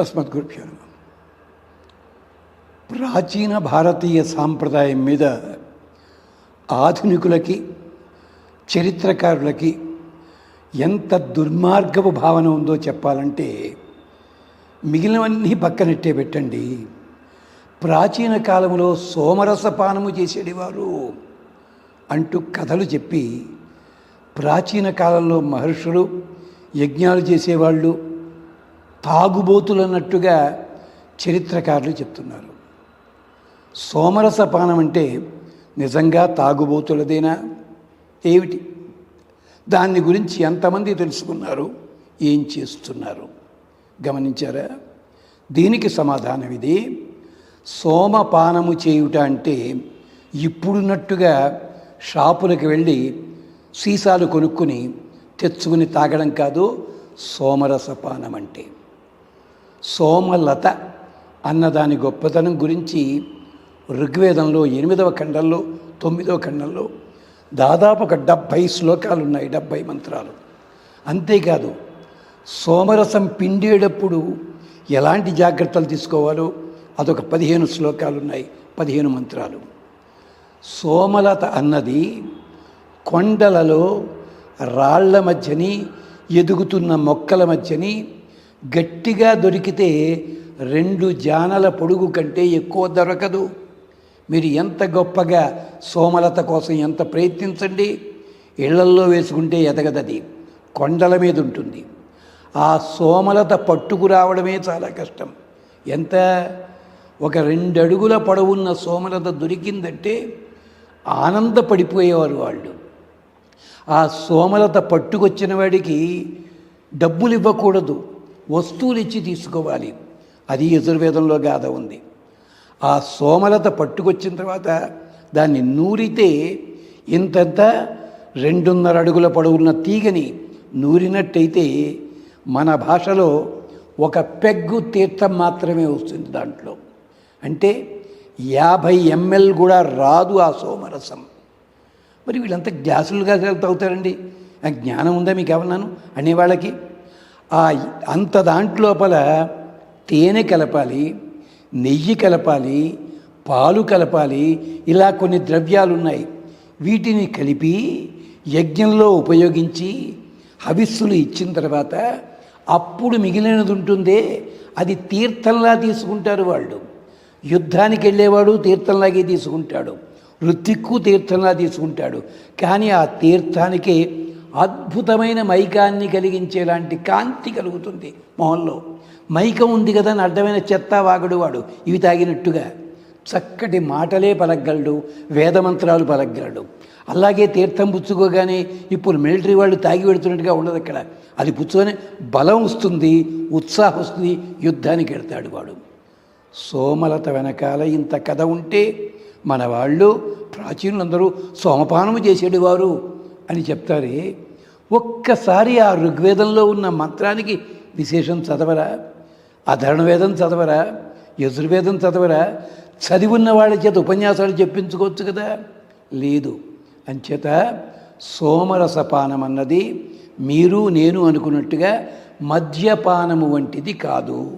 అస్మద్గురుభ్యో నమ. ప్రాచీన భారతీయ సాంప్రదాయం మీద ఆధునికులకి చరిత్రకారులకి ఎంత దుర్మార్గపు భావన ఉందో చెప్పాలంటే మిగిలినవన్నీ పక్కనెట్టే పెట్టండి. ప్రాచీన కాలంలో సోమరసపానము చేసేటివారు అంటూ కథలు చెప్పి ప్రాచీన కాలంలో మహర్షులు యజ్ఞాలు చేసేవాళ్ళు తాగుబోతులన్నట్టుగా చరిత్రకారులు చెప్తున్నారు. సోమరసపానం అంటే నిజంగా తాగుబోతులదేనా? ఏమిటి? దాన్ని గురించి ఎంతమంది తెలుసుకున్నారు? ఏం చేస్తున్నారు? గమనించారా? దీనికి సమాధానం ఇది. సోమపానము చేయుట అంటే ఇప్పుడున్నట్టుగా షాపులకు వెళ్ళి సీసాలు కొనుక్కుని తెచ్చుకుని తాగడం కాదు సోమరసపానం అంటే సోమలత అన్నదాని గొప్పతనం గురించి ఋగ్వేదంలో ఎనిమిదవ ఖండంలో తొమ్మిదవ ఖండంలో దాదాపు ఒక డెబ్భై శ్లోకాలు ఉన్నాయి డెబ్భై మంత్రాలు. అంతేకాదు సోమరసం పిండేటప్పుడు ఎలాంటి జాగ్రత్తలు తీసుకోవాలో అదొక పదిహేను శ్లోకాలు ఉన్నాయి పదిహేను మంత్రాలు. సోమలత అన్నది కొండలలో రాళ్ళ మధ్యని ఎదుగుతున్న మొక్కల మధ్యని గట్టిగా దొరికితే రెండు జానల పొడుగు కంటే ఎక్కువ దొరకదు. మీరు ఎంత గొప్పగా సోమలత కోసం ఎంత ప్రయత్నించండి. ఇళ్ళల్లో వేసుకుంటే ఎదగదది కొండల మీద ఉంటుంది. ఆ సోమలత పట్టుకు రావడమే చాలా కష్టం. ఎంత? ఒక రెండు అడుగుల పొడవున్న సోమలత దొరికిందంటే ఆనందపడిపోయేవారు వాళ్ళు. ఆ సోమలత పట్టుకొచ్చిన వాడికి డబ్బులు ఇవ్వకూడదు వస్తువులు ఇచ్చి తీసుకోవాలి. అది యజుర్వేదంలో గాథ ఉంది. ఆ సోమలత పట్టుకొచ్చిన తర్వాత దాన్ని నూరితే ఇంతంత రెండున్నర అడుగుల పొడవున్న తీగని నూరినట్టయితే మన భాషలో ఒక పెగ్గు తీర్థం మాత్రమే వస్తుంది దాంట్లో. అంటే యాభై ఎంఎల్ కూడా రాదు ఆ సోమరసం. మరి వీళ్ళంతా గ్లాసులుగా తాగుతారండి ఆ జ్ఞానం ఉందా మీకు ఏమన్నాను అనేవాళ్ళకి ఆ అంత దాంట్లోపల తేనె కలపాలి నెయ్యి కలపాలి పాలు కలపాలి ఇలా కొన్ని ద్రవ్యాలు ఉన్నాయి వీటిని కలిపి యజ్ఞంలో ఉపయోగించి హవిస్సులు ఇచ్చిన తర్వాత అప్పుడు మిగిలినది ఉంటుందే అది తీర్థంలా తీసుకుంటారు వాళ్ళు. యుద్ధానికి వెళ్ళేవాడు తీర్థంలాగే తీసుకుంటాడు. వృత్తిక్కు తీర్థంలా తీసుకుంటాడు. కానీ ఆ తీర్థానికి అద్భుతమైన మైకాన్ని కలిగించేలాంటి కాంతి కలుగుతుంది మొహంలో. మైకం ఉంది కదా అని అడ్డమైన చెత్త వాగడు వాడు. ఇవి తాగినట్టుగా చక్కటి మాటలే పలగలడు వేదమంత్రాలు పలగలడు అలాగే తీర్థం పుచ్చుకోగానే ఇప్పుడు మిలిటరీ వాళ్ళు తాగి పెడుతున్నట్టుగా ఉండదు అక్కడ. అది పుచ్చుకొని బలం వస్తుంది ఉత్సాహం వస్తుంది యుద్ధానికి వెళ్తాడు వాడు. సోమలత వెనకాల ఇంత కథ ఉంటే మన వాళ్ళు ప్రాచీనులందరూ సోమపానము చేసేటివారు అని చెప్తారే ఒక్కసారి ఆ ఋగ్వేదంలో ఉన్న మంత్రానికి విశేషం చదవరా? అధర్ణవేదం చదవరా? యజుర్వేదం చదవరా? చదివున్న వాళ్ళ చేత ఉపన్యాసాలు చెప్పించుకోవచ్చు కదా? లేదు. అంచేత సోమరసపానం అన్నది మీరు నేను అనుకున్నట్టుగా మద్యపానము వంటిది కాదు.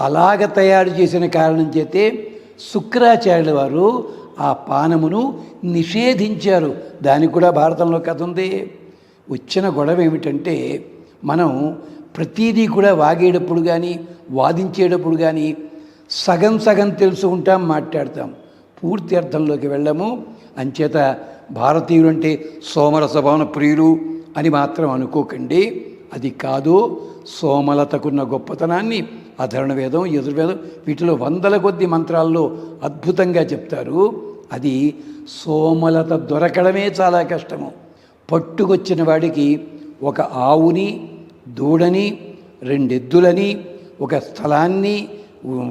అలాగ తయారు చేసిన కారణం చేతే శుక్రాచార్యుల వారు ఆ పానమును నిషేధించారు. దానికి కూడా భారతంలో కథ ఉంది. వచ్చిన గొడవ ఏమిటంటే మనం ప్రతీదీ కూడా వాగేటప్పుడు కానీ వాదించేటప్పుడు కానీ సగం సగం తెలుసు ఉంటాం మాట్లాడతాం. పూర్తి అర్థంలోకి వెళ్ళము. అంచేత భారతీయులు అంటే సోమరస భవన ప్రియులు అని మాత్రం అనుకోకండి. అది కాదు సోమలతకున్న గొప్పతనాన్ని అధరణ వేదం యజుర్వేదం వీటిలో వందల కొద్ది మంత్రాల్లో అద్భుతంగా చెప్తారు. అది సోమలత దొరకడమే చాలా కష్టము. పట్టుకొచ్చిన వాడికి ఒక ఆవుని దూడని రెండెద్దులని ఒక స్థలాన్ని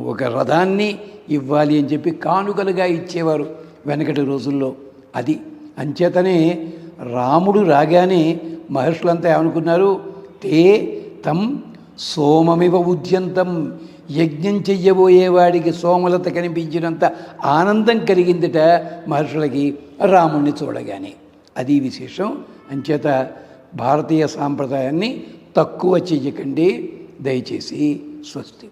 ఒక రథాన్ని ఇవ్వాలి అని చెప్పి కానుకలుగా ఇచ్చేవారు వెనకటి రోజుల్లో. అది అంచేతనే రాముడు రాగానే మహర్షులంతా ఏమనుకున్నారు? తే తం సోమమివ ఉద్యంతం. యజ్ఞం చెయ్యబోయేవాడికి సోమలత కనిపించినంత ఆనందం కలిగిందిట మహర్షులకి రాముణ్ణి చూడగానే. అది విశేషం. అంచేత భారతీయ సాంప్రదాయాన్ని తక్కువ చెయ్యకండి. దయచేసి స్వస్తి.